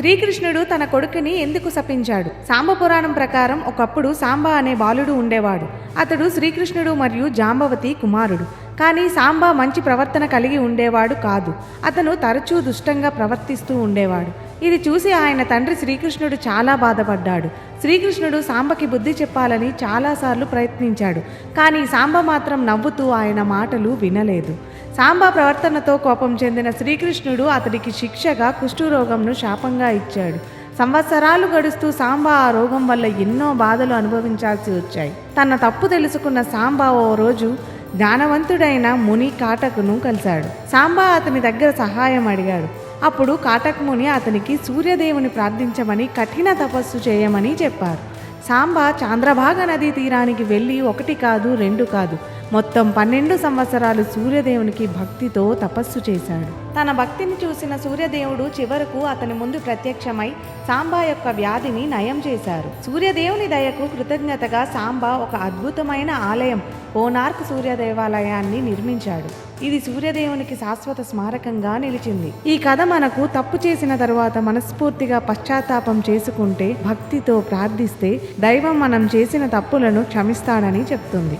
శ్రీకృష్ణుడు తన కొడుకుని ఎందుకు శపించాడు? సాంబ పురాణం ప్రకారం ఒకప్పుడు సాంబ అనే బాలుడు ఉండేవాడు. అతడు శ్రీకృష్ణుడు మరియు జాంబవతి కుమారుడు. కానీ సాంబ మంచి ప్రవర్తన కలిగి ఉండేవాడు కాదు. అతను తరచూ దుష్టంగా ప్రవర్తిస్తూ ఉండేవాడు. ఇది చూసి ఆయన తండ్రి శ్రీకృష్ణుడు చాలా బాధపడ్డాడు. శ్రీకృష్ణుడు సాంబకి బుద్ధి చెప్పాలని చాలాసార్లు ప్రయత్నించాడు. కానీ సాంబ మాత్రం నవ్వుతూ ఆయన మాటలు వినలేదు. సాంబ ప్రవర్తనతో కోపం చెందిన శ్రీకృష్ణుడు అతడికి శిక్షగా కుష్ఠురోగంను శాపంగా ఇచ్చాడు. సంవత్సరాలు గడుస్తూ సాంబ ఆ రోగం వల్ల ఎన్నో బాధలు అనుభవించాల్సి వచ్చాయి. తన తప్పు తెలుసుకున్న సాంబ ఓ రోజు జ్ఞానవంతుడైన ముని కాటకును కలిశాడు. సాంబా అతని దగ్గర సహాయం అడిగాడు. అప్పుడు కాటక్ ముని అతనికి సూర్యదేవుని ప్రార్థించమని కఠిన తపస్సు చేయమని చెప్పారు. సాంబా చాంద్రభాగ నదీ తీరానికి వెళ్ళి ఒకటి కాదు రెండు కాదు. మొత్తం పన్నెండు సంవత్సరాలు సూర్యదేవునికి భక్తితో తపస్సు చేశాడు. తన భక్తిని చూసిన సూర్యదేవుడు చివరకు అతని ముందు ప్రత్యక్షమై సాంబా యొక్క వ్యాధిని నయం చేశారు. సూర్యదేవుని దయకు కృతజ్ఞతగా సాంబా ఒక అద్భుతమైన ఆలయం కోనార్క్ సూర్య దేవాలయాన్ని నిర్మించాడు. ఇది సూర్యదేవునికి శాశ్వత స్మారకంగా నిలిచింది. ఈ కథ మనకు తప్పు చేసిన తర్వాత మనస్ఫూర్తిగా పశ్చాత్తాపం చేసుకుంటే భక్తితో ప్రార్థిస్తే దైవం మనం చేసిన తప్పులను క్షమిస్తాడని చెప్తుంది.